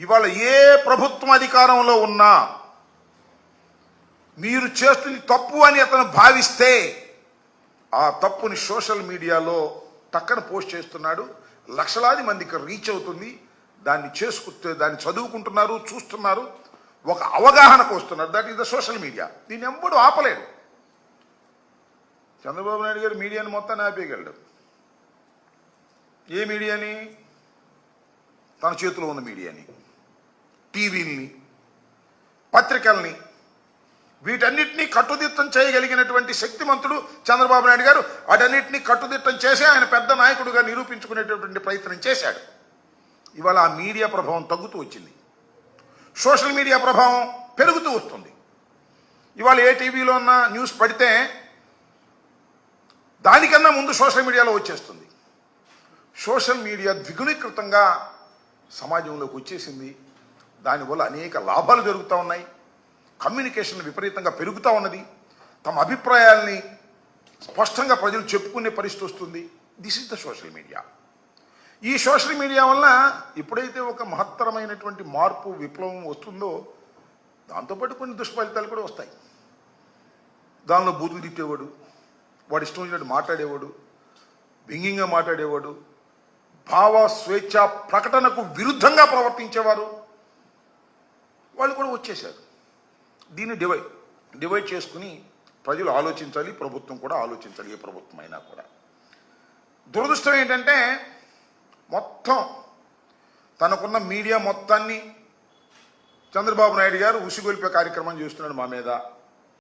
ఇవాళ ఏ ప్రభుత్వం అధికారంలో ఉన్నా మీరు చేస్తుంది తప్పు అని అతను భావిస్తే ఆ తప్పుని సోషల్ మీడియాలో టక్కన పోస్ట్ చేస్తున్నాడు. లక్షలాది మందికి రీచ్ అవుతుంది. దాన్ని చేసుకుంటే దాన్ని చదువుకుంటున్నారు చూస్తున్నారు. ఒక అవగాహనకు వస్తున్నారు that is the social media దీన్ని ఎవ్వడు ఆపలేడు. చంద్రబాబు నాయుడు గారు మీడియాని మొత్తాన్ని ఆపేయగలడు. ఏ మీడియాని? తన చేతిలో ఉన్న మీడియాని. టీవీల్ని పత్రికల్ని వీటన్నిటినీ కట్టుదిట్టం చేయగలిగినటువంటి శక్తిమంతుడు చంద్రబాబు నాయుడు గారు. వాటన్నిటినీ కట్టుదిట్టం చేసి ఆయన పెద్ద నాయకుడుగా నిరూపించుకునేటటువంటి ప్రయత్నం చేశాడు. ఇవాళ ఆ మీడియా ప్రభావం తగ్గుతూ వచ్చింది. సోషల్ మీడియా ప్రభావం పెరుగుతూ వస్తుంది. ఇవాళ ఏ టీవీలో ఉన్న న్యూస్ పడితే దానికన్నా ముందు సోషల్ మీడియాలో వచ్చేస్తుంది. సోషల్ మీడియా ద్విగుణీకృతంగా సమాజంలోకి వచ్చేసింది. దానివల్ల అనేక లాభాలు జరుగుతూ ఉన్నాయి. కమ్యూనికేషన్ విపరీతంగా పెరుగుతూ ఉన్నది. తమ అభిప్రాయాల్ని స్పష్టంగా ప్రజలు చెప్పుకునే పరిస్థితి వస్తుంది. This is the social media ఈ సోషల్ మీడియా వల్ల ఎప్పుడైతే ఒక మహత్తరమైనటువంటి మార్పు విప్లవం వస్తుందో దాంతోపాటు కొన్ని దుష్ఫలితాలు కూడా వస్తాయి. దానిలో బూతులు తిట్టేవాడు వాడు ఇష్టం వచ్చినట్టు మాట్లాడేవాడు వ్యంగ్యంగా మాట్లాడేవాడు భావ స్వేచ్ఛ ప్రకటనకు విరుద్ధంగా ప్రవర్తించేవారు. వాళ్ళు కూడా వచ్చేశారు. దీన్ని డివైడ్ డివైడ్ చేసుకుని ప్రజలు ఆలోచించాలి ప్రభుత్వం కూడా ఆలోచించాలి ఏ ప్రభుత్వం అయినా కూడా. దురదృష్టం ఏంటంటే మొత్తం తనకున్న మీడియా మొత్తాన్ని చంద్రబాబు నాయుడు గారు ఉసిగొలిపే కార్యక్రమం చేస్తున్నాడు మా మీద.